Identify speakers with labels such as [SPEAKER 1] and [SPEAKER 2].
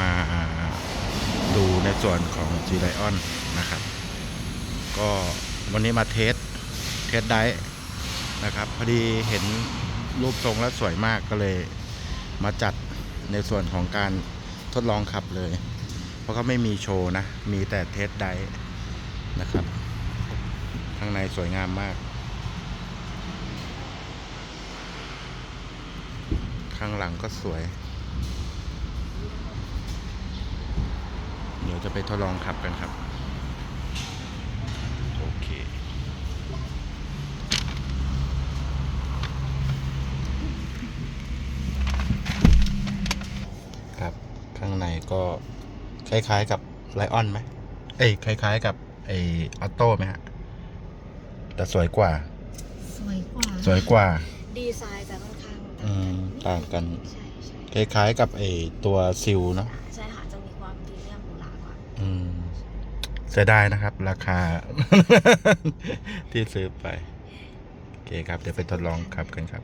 [SPEAKER 1] มาดูในส่วนของ G Lion นะครับ ก็วันนี้มาเทส เทสได้นะครับ พอดีเห็นรูปทรงแล้วสวยมากก็เลยมาจัดในส่วนของการทดลองขับเลย เพราะเขาไม่มีโชว์นะ มีแต่เทสได้นะครับ ข้างในสวยงามมาก ข้างหลังก็สวย เดี๋ยว จะไปทดลองขับกันครับโอเคครับข้างในก็คล้ายๆกับไลออนไหมเอ้ยคล้าย ๆ กับไอออโต้ไหมฮะแต่สวยกว่า
[SPEAKER 2] สวยกว่า
[SPEAKER 1] สวยกว่า
[SPEAKER 2] ดีไซน์จะค่อนข้าง
[SPEAKER 1] อืมต่างกัน
[SPEAKER 2] ใช่ใช่
[SPEAKER 1] คล้ายๆกับไอตัวซิลเนาะ เสียดายนะครับ ราคา ที่ซื้อไป โอเคครับ เดี๋ยวไปทดลองขับกันครับ